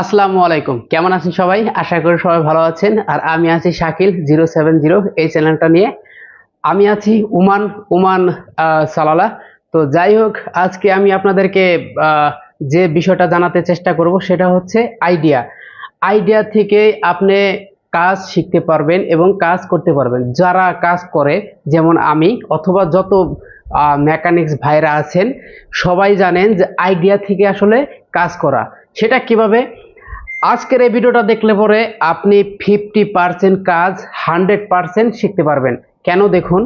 আসসালামু আলাইকুম। কেমন আছেন সবাই? আশা করি সবাই ভালো আছেন। আর আমি আছি শাকিল জিরো সেভেন জিরো এই চ্যানেলটা নিয়ে। আমি আছি উমান উমান সালালা। তো যাই হোক, আজকে আমি আপনাদেরকে যে বিষয়টা জানাতে চেষ্টা করব সেটা হচ্ছে আইডিয়া আইডিয়া থেকে আপনি কাজ শিখতে পারবেন এবং কাজ করতে পারবেন। যারা কাজ করে, যেমন আমি, অথবা যত মেকানিক্স ভাইরা আছেন, সবাই জানেন যে আইডিয়া থেকে আসলে কাজ করা। সেটা কীভাবে? আজকের এই ভিডিওটা দেখলে পরে আপনি ফিফটি পার্সেন্ট কাজ হান্ড্রেড পার্সেন্ট শিখতে পারবেন। কেন দেখুন?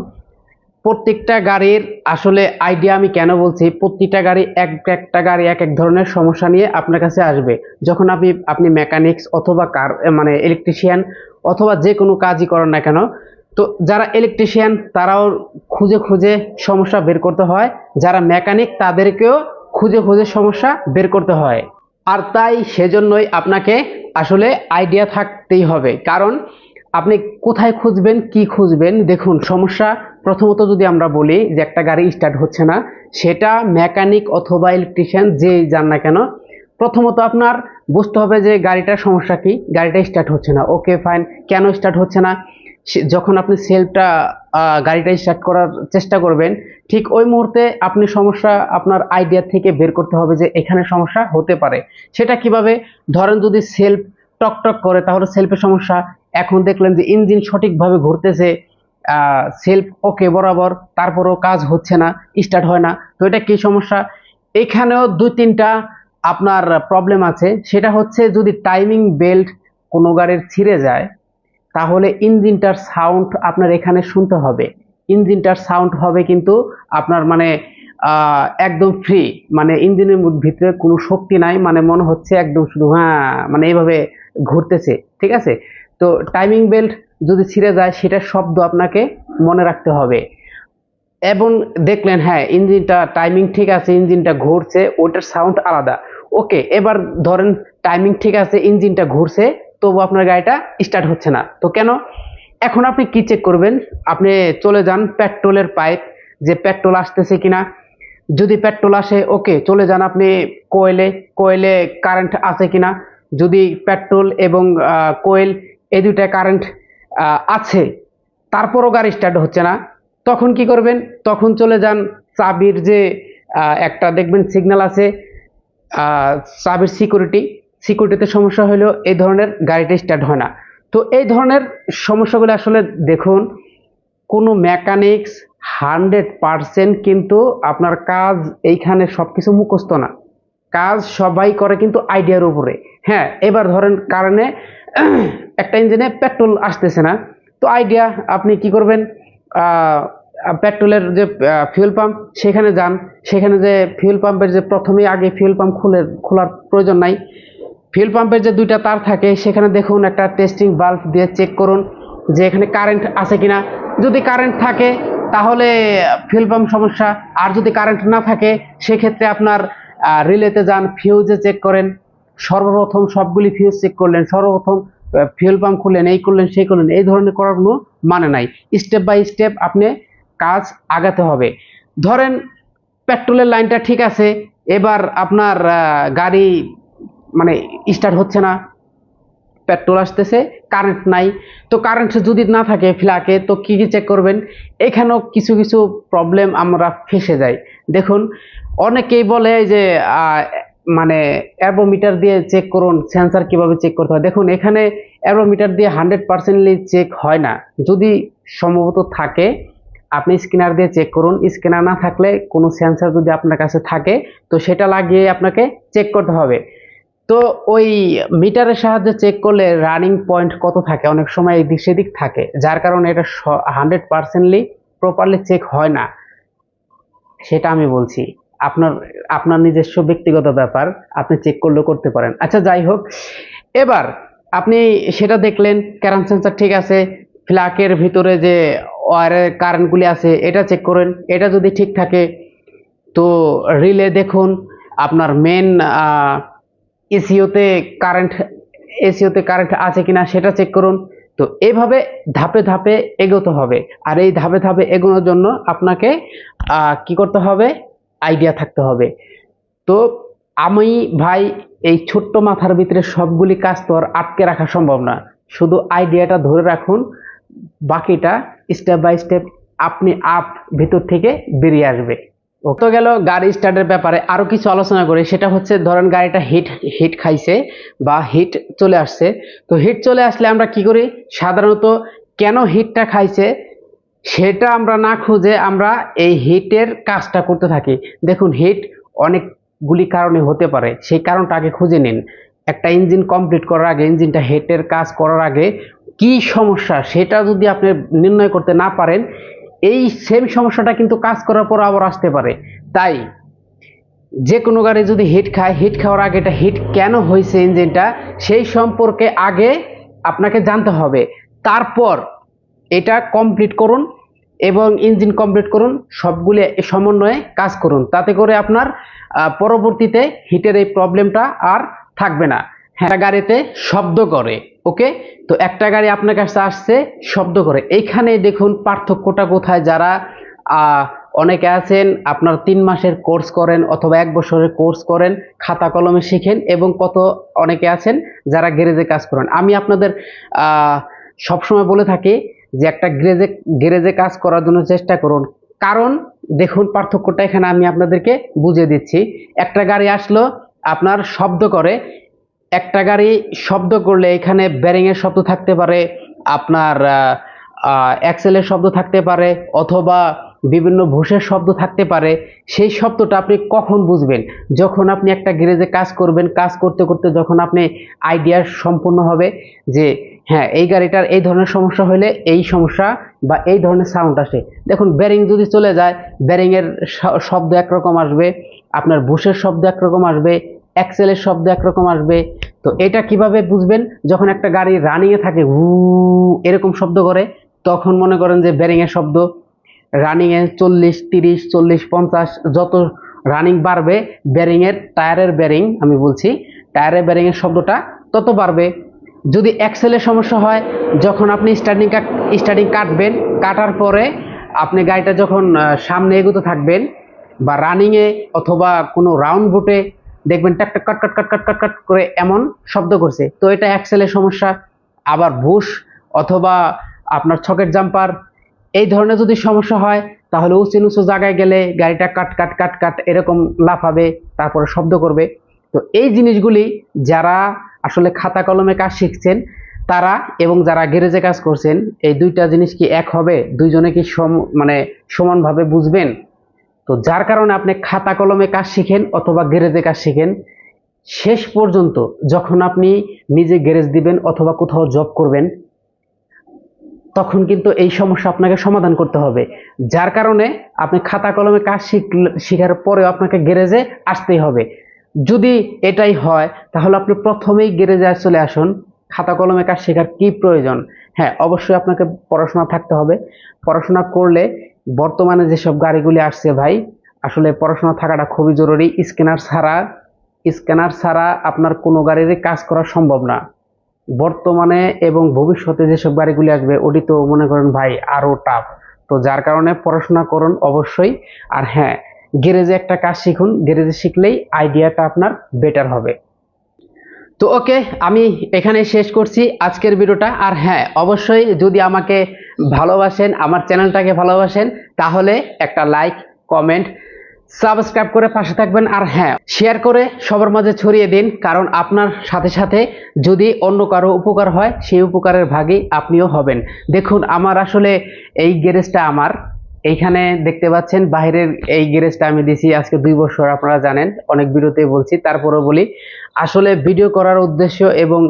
প্রত্যেকটা গাড়ির আসলে আইডিয়া আমি কেন বলছি? প্রত্যেকটা গাড়ি এক একটা গাড়ি এক এক ধরনের সমস্যা নিয়ে আপনার কাছে আসবে। যখন আপনি আপনি মেকানিক্স অথবা কার মানে ইলেকট্রিশিয়ান অথবা যে কোনো কাজই করেন না কেন, তো যারা ইলেকট্রিশিয়ান তারাও খুঁজে খুঁজে সমস্যা বের করতে হয়। যারা মেকানিক তাদেরকেও খুঁজে খুঁজে সমস্যা বের করতে হয়। আর তাই সেজন্যই আপনাকে আসলে আইডিয়া থাকতেই হবে। কারণ আপনি কোথায় খুঁজবেন, কি খুঁজবেন, দেখুন, সমস্যা প্রথমত যদি আমরা বলি যে একটা গাড়ি স্টার্ট হচ্ছে না, সেটা মেকানিক অথবা ইলেকট্রিশিয়ান যেই যান না কেন, প্রথমত আপনার বুঝতে হবে যে গাড়িটার সমস্যা কি, গাড়িটা স্টার্ট হচ্ছে না। ওকে ফাইন কেন স্টার্ট হচ্ছে না? যখন আপনি সেলফটা গাড়িটা স্টার্ট করার চেষ্টা করবেন, ঠিক ওই মুহূর্তে আপনি সমস্যা আপনার আইডিয়া থেকে বের করতে হবে যে এখানে সমস্যা হতে পারে। সেটা কীভাবে? ধরেন যদি সেলফ টক টক করে, তাহলে সেলফের সমস্যা। এখন দেখলেন যে ইঞ্জিন সঠিকভাবে ঘুরতেছে সেলফ ওকে বরাবর, তারপরও কাজ হচ্ছে না স্টার্ট হয় না। তো এটা কি সমস্যা? এখানেও দুই তিনটা আপনার প্রবলেম আছে। সেটা হচ্ছে যদি টাইমিং বেল্ট কোনো গাড়ির ছিঁড়ে যায় তাহলে ইঞ্জিনটার সাউন্ড আপনার এখানে শুনতে হবে। ইঞ্জিনটার সাউন্ড হবে কিন্তু আপনার মানে একদম ফ্রি মানে ইঞ্জিনের ভিতরে কোনো শক্তি নাই মানে মনে হচ্ছে একদম শুধু হ্যাঁ মানে এইভাবে ঘুরতেছে, ঠিক আছে? তো টাইমিং বেল্ট যদি ছিঁড়ে যায়, সেটার শব্দ আপনাকে মনে রাখতে হবে। এবং দেখলেন হ্যাঁ ইঞ্জিনটা টাইমিং ঠিক আছে, ইঞ্জিনটা ঘুরছে, ওটার সাউন্ড আলাদা। ওকে এবার ধরেন টাইমিং ঠিক আছে, ইঞ্জিনটা ঘুরছে তবু আপনার গাড়িটা স্টার্ট হচ্ছে না। তো কেন? এখন আপনি কি চেক করবেন? আপনি চলে যান পেট্রোলের পাইপ যে পেট্রোল আসতেছে কিনা। যদি পেট্রোল আসে ওকে চলে যান আপনি কোয়েলে কোয়েলে কারেন্ট আছে কিনা। যদি পেট্রোল এবং কোয়েল এই দুইটা কারেন্ট আছে, তারপরও গাড়ি স্টার্ট হচ্ছে না। তখন কি করবেন? তখন চলে যান চাবির যে একটা দেখবেন সিগন্যাল আছে চাবির সিকিউরিটি সিকিউরিটিতে সমস্যা হলেও এই ধরনের গাড়িটা স্টার্ট হয় না। তো এই ধরনের সমস্যাগুলো আসলে দেখুন, কোনো মেকানিক্স হান্ড্রেড পারসেন্ট কিন্তু আপনার কাজ এইখানে সব কিছু মুখস্থ না। কাজ সবাই করে কিন্তু আইডিয়ার উপরে। হ্যাঁ এবার ধরেন কারণে একটা ইঞ্জিনে পেট্রোল আসতেছে না। তো আইডিয়া আপনি কি করবেন? পেট্রোলের যে ফিউল পাম্প সেখানে যান। সেখানে যে ফিউল পাম্পের যে প্রথমেই আগে ফিউল পাম্প খুলে, খোলার প্রয়োজন নাই। ফিউল পাম্পের যে দুইটা তার থাকে, সেখানে দেখুন একটা টেস্টিং বাল্ব দিয়ে চেক করুন যে এখানে কারেন্ট আছে কিনা। যদি কারেন্ট থাকে, তাহলে ফিউল পাম্প সমস্যা। আর যদি কারেন্ট না থাকে, সেক্ষেত্রে আপনার রিলেতে যান ফিউজে চেক করেন। সর্বপ্রথম সবগুলি ফিউজ চেক করলেন। সর্বপ্রথম ফিউল পাম্প খুললেন, এই করলেন, সেই করলেন। এই ধরনের করার কোনো মানে নাই। স্টেপ বাই স্টেপ আপনি কাজ আগাতে হবে। ধরেন পেট্রোলের লাইনটা ঠিক আছে। এবার আপনার গাড়ি মানে স্টার্ট হচ্ছে না পেট্রোল আসতেছে কারেন্ট নাই, তো কারেন্ট যদি না থাকে ফ্ল্যাকে তো কি কি চেক করবেন? এখানেও কিছু কিছু প্রবলেম আমরা ফেসে যাই। দেখুন, অনেকেই বলে যে মানে অ্যারোমিটার দিয়ে চেক করুন সেন্সার কীভাবে চেক করতে হয়। দেখুন, এখানে অ্যারোমিটার দিয়ে হান্ড্রেড পার্সেন্টলি চেক হয় না। যদি সম্ভবত থাকে, আপনি স্ক্যানার দিয়ে চেক করুন। স্ক্যানার না থাকলে কোনো সেন্সার যদি আপনার কাছে থাকে, তো সেটা লাগিয়ে আপনাকে চেক করতে হবে। তো ওই মিটারের সাহায্যে চেক করলে রানিং পয়েন্ট কত থাকে? অনেক সময় এদিক সেদিক থাকে, যার কারণে এটা হান্ড্রেড পার্সেন্টলি প্রপারলি চেক হয় না। সেটা আমি বলছি, আপনার আপনার নিজস্ব ব্যক্তিগত ব্যাপার, আপনি চেক করলেও করতে পারেন। আচ্ছা যাই হোক, এবার আপনি সেটা দেখলেন ক্যারাম সেন্সার ঠিক আছে ফ্ল্যাকের ভিতরে যে ওয়ারের কারেন্টগুলি আছে, এটা চেক করেন, এটা যদি ঠিক থাকে, তো রিলে দেখুন, আপনার মেন এসিওতে কারেন্ট এসিওতে কারেন্ট আছে কিনা সেটা চেক করুন। তো এভাবে ধাপে ধাপে এগোতে হবে। আর এই ধাপে ধাপে এগোনোর জন্য আপনাকে কি করতে হবে? আইডিয়া থাকতে হবে। তো আমি ভাই, এই ছোট্ট মাথার ভিতরে সবগুলি কাজ তো আর আটকে রাখা সম্ভব না। শুধু আইডিয়াটা ধরে রাখুন। বাকিটা স্টেপ বাই স্টেপ আপনি আপ ভিতর থেকে বেরিয়ে আসবে। তো গেল গাড়ি স্টার্টের ব্যাপারে আরও কিছু আলোচনা করি। সেটা হচ্ছে, ধরেন গাড়িটা হিট হিট খাইছে বা হিট চলে আসছে। তো হিট চলে আসলে আমরা কি করি? সাধারণত কেন হিটটা খাইছে সেটা আমরা না খুঁজে আমরা এই হিটের কাজটা করতে থাকি। দেখুন হিট অনেকগুলি কারণে হতে পারে। সেই কারণটা আগে খুঁজে নিন। একটা ইঞ্জিন কমপ্লিট করার আগে ইঞ্জিনটা হিটের কাজ করার আগে কি সমস্যা সেটা যদি আপনি নির্ণয় করতে না পারেন এই সেম সমস্যাটা কিন্তু কাজ করার পর আবার আসতে পারে। তাই যে কোনো গাড়ি যদি হিট খায় হিট খাওয়ার আগে এটা হিট কেন হয়েছে ইঞ্জিনটা সেই সম্পর্কে আগে আপনাকে জানতে হবে। তারপর এটা কমপ্লিট করুন এবং ইঞ্জিন কমপ্লিট করুন, সবগুলি সমন্বয়ে কাজ করুন। তাতে করে আপনার পরবর্তীতে হিটের এই প্রবলেমটা আর থাকবে না। একটা গাড়িতে শব্দ করে, ওকে? তো একটা গাড়ি আপনার কাছে আসছে, শব্দ করে। এইখানে দেখুন পার্থক্যটা কোথায়, যারা অনেকে আছেন, আপনার তিন মাসের কোর্স করেন অথবা এক বছরের কোর্স করেন, খাতা কলমে শিখেন এবং কত অনেকে আছেন যারা গ্যারেজে কাজ করেন। আমি আপনাদের সবসময় বলে থাকি যে একটা গ্যারেজে গ্যারেজে কাজ করার জন্য চেষ্টা করুন। কারণ, দেখুন পার্থক্যটা এখানে আমি আপনাদেরকে বুঝিয়ে দিচ্ছি। একটা গাড়ি আসলো, আপনার শব্দ করে একটা গাড়ি শব্দ করলে এখানে ব্যারিংয়ের শব্দ থাকতে পারে, আপনার অ্যাক্সেলের শব্দ থাকতে পারে, অথবা বিভিন্ন ভুষের শব্দ থাকতে পারে, সেই শব্দটা আপনি কখন বুঝবেন? যখন আপনি একটা গ্যারেজে কাজ করবেন, কাজ করতে করতে যখন আপনি আইডিয়া সম্পূর্ণ হবে যে হ্যাঁ এই গাড়িটার এই ধরনের সমস্যা হলে এই সমস্যা বা এই ধরনের সাউন্ড আসে। দেখুন ব্যারিং যদি চলে যায় ব্যারিংয়ের শব্দ একরকম আসবে, আপনার বুশের শব্দ একরকম আসবে অ্যাক্সেলের শব্দ একরকম আসবে। তো এটা কীভাবে বুঝবেন? যখন একটা গাড়ি রানিং এ থাকে, হু, এরকম শব্দ করে, তখন মনে করেন যে ব্যারিং এর শব্দ। রানিং এ চল্লিশ, তিরিশ, চল্লিশ, পঞ্চাশ, যত রানিং বাড়বে ব্যারিং এর টায়ারের ব্যারিং আমি বলছি টায়ারের ব্যারিং এর শব্দটা তত বাড়বে। যদি অ্যাক্সেলের সমস্যা হয়, যখন আপনি স্টার্টিং স্টার্টিং কাটবেন, কাটার পরে আপনি গাড়িটা যখন সামনে এগোতে থাকবেন, বা রানিংয়ে অথবা কোনো রাউন্ড বুটে দেখবেন টাক কাট কাট কাট কাট কাট কাট করে এমন শব্দ করছে। তো এটা অ্যাক্সেলের সমস্যা, আবার বুশ অথবা আপনার ছকের জাম্পার, এই ধরনের যদি সমস্যা হয়, তাহলে উঁচু নিচু জায়গায় গেলে গাড়িটা কাট কাট কাট কাট এরকম লাফাবে, তারপরে শব্দ করবে। তো এই জিনিসগুলি যারা আসলে খাতা কলমে কাজ শিখছেন, তারা এবং যারা গ্যারেজে কাজ করছেন, এই দুইটা জিনিস কি এক হবে? দুইজনে কি সম মানে সমানভাবে বুঝবেন? তো যার কারণে আপনি খাতা কলমে কাজ শিখেন অথবা গ্যারেজে কাজ শিখেন, শেষ পর্যন্ত যখন আপনি নিজে গ্যারেজ দিবেন অথবা কোথাও জব করবেন, তখন কিন্তু এই সমস্যা আপনাকে সমাধান করতে হবে। যার কারণে আপনি খাতা কলমে কাজ শিখার পরেও আপনাকে গ্যারেজে আসতেই হবে। যদি এটাই হয়, তাহলে আপনি প্রথমেই গ্যারেজে চলে আসুন। খাতা কলমে কাজ শেখার কি প্রয়োজন? হ্যাঁ অবশ্যই আপনাকে পড়াশোনা থাকতে হবে। পড়াশোনা করলে বর্তমানে যেসব গাড়িগুলি আসছে ভাই, আসলে পড়াশোনা থাকাটা খুবই জরুরি। স্ক্যানার ছাড়া স্ক্যানার ছাড়া আপনার কোনো গাড়িরই কাজ করা সম্ভব না। বর্তমানে এবং ভবিষ্যতে যেসব গাড়িগুলি আসবে, ওটি তো মনে করেন ভাই আরও টাফ তো যার কারণে পড়াশোনা করুন অবশ্যই। আর হ্যাঁ গ্যারেজে একটা কাজ শিখুন। গ্যারেজে শিখলেই আইডিয়াটা আপনার বেটার হবে। তো ওকে আমি এখানে শেষ করছি আজকের ভিডিওটা। আর হ্যাঁ অবশ্যই যদি আমাকে ভালোবাসেন, আমার চ্যানেলটাকে ভালোবাসেন, তাহলে একটা লাইক কমেন্ট সাবস্ক্রাইব করে পাশে থাকবেন আর হ্যাঁ শেয়ার করে সবার মাঝে ছড়িয়ে দিন, কারণ আপনার সাথে সাথে যদি অন্য কারও উপকার হয়, সেই উপকারের ভাগই আপনিও হবেন। দেখুন, আমার আসলে এই গ্যারেজটা আমার। এইখানে দেখতে পাচ্ছেন বাইরের এই গ্যারেজটা আমি দিছি আজকে দুই বছর, আপনারা জানেন, অনেক ভিডিওতে বলছি, তারপরেও বলি। আসলে ভিডিও করার উদ্দেশ্য এবং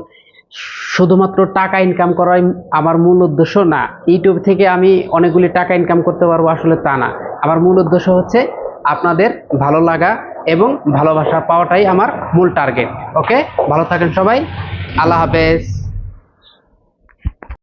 শুধুমাত্র টাকা ইনকাম করাই আমার মূল উদ্দেশ্য না ইউটিউব থেকে আমি অনেকগুলি টাকা ইনকাম করতে পারব আসলে তা না। আমার মূল উদ্দেশ্য হচ্ছে আপনাদের ভালো লাগা এবং ভালোবাসা পাওয়াটাই আমার মূল টার্গেট ওকে ভালো থাকেন সবাই, আল্লাহ হাফেজ।